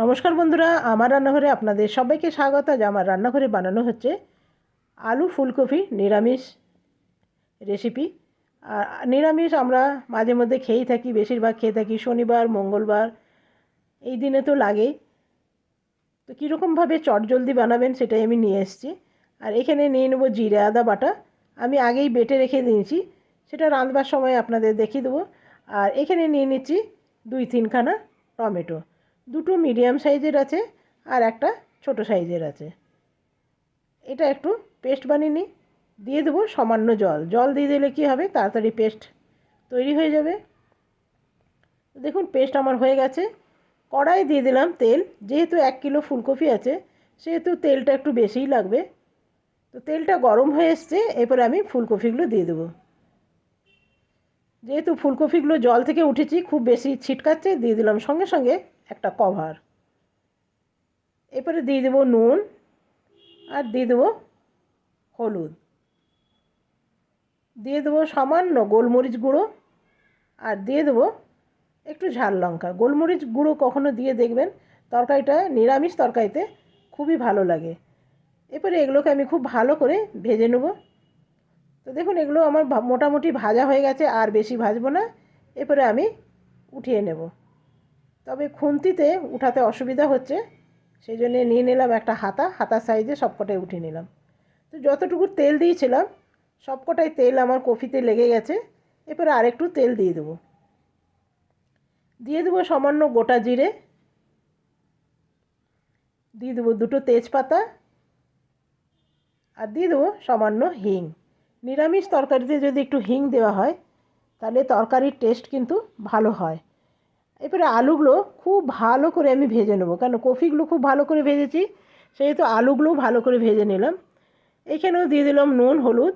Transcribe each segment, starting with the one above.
নমস্কার বন্ধুরা, আমার রান্নাঘরে আপনাদের সবাইকে স্বাগত। আজ আমার রান্নাঘরে বানানো হচ্ছে আলু ফুলকপি নিরামিষ রেসিপি আর নিরামিষ আমরা মাঝে মধ্যে খেয়েই থাকি, বেশিরভাগ খেয়ে থাকি শনিবার, মঙ্গলবার, এই দিনে তো লাগেই। তো কীরকমভাবে চটজলদি বানাবেন সেটাই আমি নিয়ে এসেছি। আর এখানে নিয়ে নেব জিরে, আদা, বাটা। আমি আগেই বেটে রেখে দিয়েছি, সেটা রাঁধবার সময় আপনাদের দেখিয়ে দেবো। আর এখানে নিয়ে নিচ্ছি দুই তিনখানা টমেটো। দুটো মিডিয়াম সাইজের আছে আর একটা ছোট সাইজের আছে। এটা একটু পেস্ট বানিয়ে নিই। দিয়ে দেবো সামান্য জল। জল দিয়ে দিলে কী হবে? তাড়াতাড়ি পেস্ট তৈরি হয়ে যাবে। দেখুন পেস্ট আমার হয়ে গেছে। কড়াই দিয়ে দিলাম তেল। যেহেতু এক কিলো ফুলকপি আছে, সেহেতু তেলটা একটু বেশিই লাগবে। তো তেলটা গরম হয়ে এসছে, এরপরে আমি ফুলকপিগুলো দিয়ে দেবো। যেহেতু ফুলকপিগুলো জল থেকে উঠেছি, খুব বেশি ছিটকাচ্ছে, দিয়ে দিলাম সঙ্গে সঙ্গে একটা কভার এরপরে দিয়ে দেবো নুন আর দিয়ে দেবো হলুদ। দিয়ে দেবো সামান্য গোলমরিচ গুঁড়ো আর দিয়ে দেবো একটু ঝাল লঙ্কা। গোলমরিচ গুঁড়ো কখনো দিয়ে দেখবেন তরকারিটা, নিরামিষ তরকারিতে খুবই ভালো লাগে। এরপরে এগুলোকে আমি খুব ভালো করে ভেজে নেব। তো দেখুন এগুলো আমার মোটামুটি ভাজা হয়ে গেছে, আর বেশি ভাজবো না। এরপরে আমি উঠিয়ে নেব। তবে খুন্তিতে উঠাতে অসুবিধা হচ্ছে সেই জন্যে নিয়ে নিলাম একটা হাতা হাতা সাইজে সবকটাই উঠিয়ে নিলাম। তো যতটুকু তেল দিয়েছিলাম, সবকটাই তেল আমার কফিতে লেগে গেছে, এরপরে আরেকটু তেল দিয়ে দেবো। দিয়ে দেবো সামান্য গোটা জিরে, দিয়ে দেবো দুটো তেজপাতা, আর দিয়ে দেবো সামান্য হিং। নিরামিষ তরকারিতে যদি একটু হিং দেওয়া হয়, তাহলে তরকারির টেস্ট কিন্তু ভালো হয়। এরপরে আলুগুলো খুব ভালো করে আমি ভেজে নেব। কেন কফিগুলো খুব ভালো করে ভেজেছি, সেহেতু আলুগুলোও ভালো করে ভেজে নিলাম। এখানেও দিয়ে দিলাম নুন, হলুদ,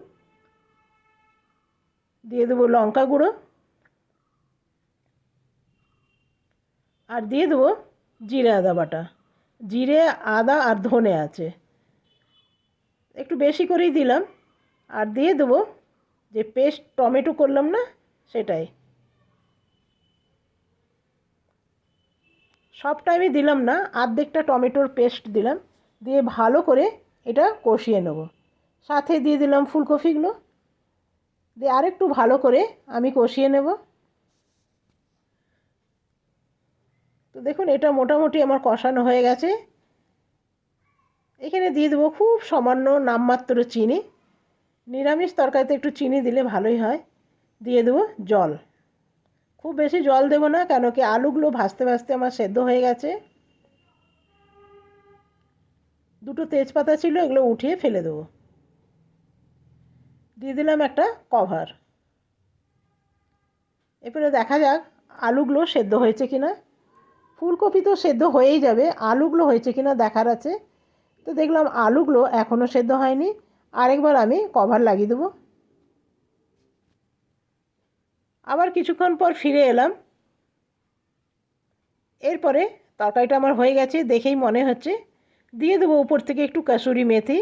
দিয়ে দেবো লঙ্কা গুঁড়ো, আর দিয়ে দেবো জিরে আদা বাটা। জিরে, আদা আর ধনে আছে। একটু বেশি করেই দিলাম। আর দিয়ে দেবো যে পেস্ট টমেটো করলাম না, সেটাই। সবটা আমি দিলাম না, আর্ধেকটা টমেটোর পেস্ট দিলাম, দিয়ে ভালো করে এটা কষিয়ে নেব। সাথে দিয়ে দিলাম ফুলকপিগুলো, দিয়ে আরেকটু ভালো করে আমি কষিয়ে নেব। তো দেখুন, এটা মোটামুটি আমার কষানো হয়ে গেছে। এখানে দিয়ে দেবো খুব সামান্য নামমাত্র চিনি। নিরামিষ তরকারিতে একটু চিনি দিলে ভালোই হয়। দিয়ে দেবো জল। খুব বেশি জল দেবো না, কেন কি আলুগুলো ভাজতে ভাজতে আমার সেদ্ধ হয়ে গেছে। দুটো তেজপাতা ছিল, এগুলো উঠিয়ে ফেলে দেবো। দিয়ে দিলাম একটা কভার এরপরে দেখা যাক আলুগুলো সেদ্ধ হয়েছে কি না ফুলকপি তো সেদ্ধ হয়েই যাবে, আলুগুলো হয়েছে কি না দেখার আছে। তো দেখলাম আলুগুলো এখনও সেদ্ধ হয়নি, আরেকবার আমি কভার লাগিয়ে দেবো। আবার কিছুক্ষণ পর ফিরে এলাম। এরপরে তরকারিটা আমার হয়ে গেছে, দেখেই মনে হচ্ছে। দিয়ে দেবো উপর থেকে একটু কাসুরি মেথি।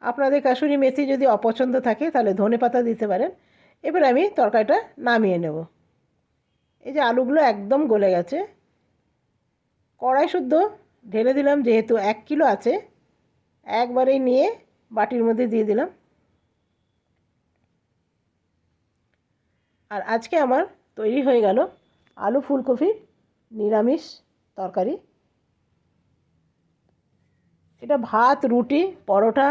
আপনাদের কাসুরি মেথি যদি অপছন্দ থাকে, তাহলে ধনে পাতা দিতে পারেন। এবার আমি তরকারিটা নামিয়ে নেব। এই যে আলুগুলো একদম গলে গেছে। কড়াই শুদ্ধ, ঢেলে দিলাম যেহেতু এক কিলো আছে। একবারেই নিয়ে বাটির মধ্যে দিয়ে দিলাম। আর আজকে আমার তৈরি হয়ে গেল আলু ফুলকপির নিরামিষ তরকারি। এটা ভাত, রুটি, পরোটা,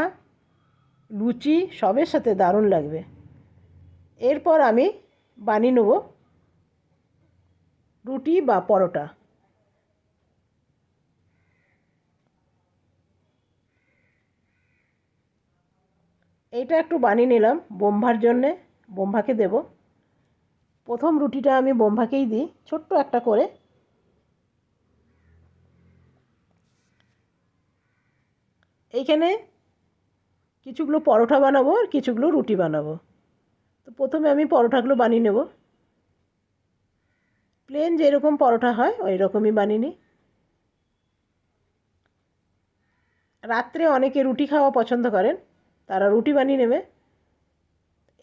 লুচি সবের সাথে দারুণ লাগবে। এরপর আমি বানিয়ে নেব রুটি বা পরোটা। এইটা একটু বানিয়ে নিলাম বোম্ভার জন্যে। বোম্ভাকে দেব। প্রথম রুটিটা আমি বোম্ভাকেই দিই, ছোট্ট একটা করে। এইখানে কিছুগুলো পরোটা বানাবো আর কিছুগুলো রুটি বানাবো। তো প্রথমে আমি পরোটাগুলো বানিয়ে নেব। প্লেন যেরকম পরোটা হয় ওই রকমই বানিয়ে নিই। রাত্রে অনেকে রুটি খাওয়া পছন্দ করেন, তারা রুটি বানিয়ে নেবে।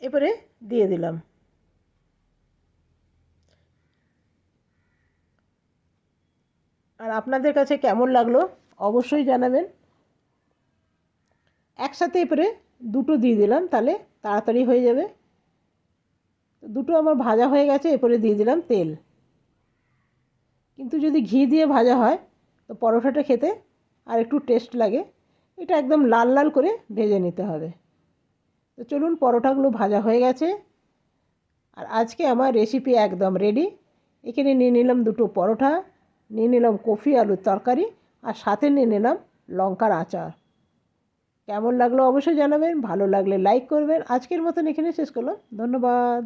এবারে দিয়ে দিলাম। আর আপনাদের কাছে কেমন লাগল অবশ্যই জানাবেন। একসাথে এপরে দুটো দিয়ে দিলাম, তাহলে তাড়াতাড়ি হয়ে যাবে। দুটো আমার ভাজা হয়ে গেছে, এরপরে দিয়ে দিলাম তেল। কিন্তু যদি ঘি দিয়ে ভাজা হয়, তো পরোটাটা খেতে আর একটু টেস্ট লাগে। এটা একদম লাল লাল করে ভেজে নিতে হবে। তো চলুন পরোটাগুলো ভাজা হয়ে গেছে। আর আজকে আমার রেসিপি একদম রেডি এখানে নিয়ে নিলাম দুটো পরোটা। নিয়ে নিলাম কফি, আলুর তরকারি আর সাথে নিয়ে নিলাম লঙ্কার আচার। কেমন লাগল অবশ্যই জানাবেন, ভালো লাগলে লাইক করবেন। আজকের মতন এখানে শেষ করলাম। ধন্যবাদ।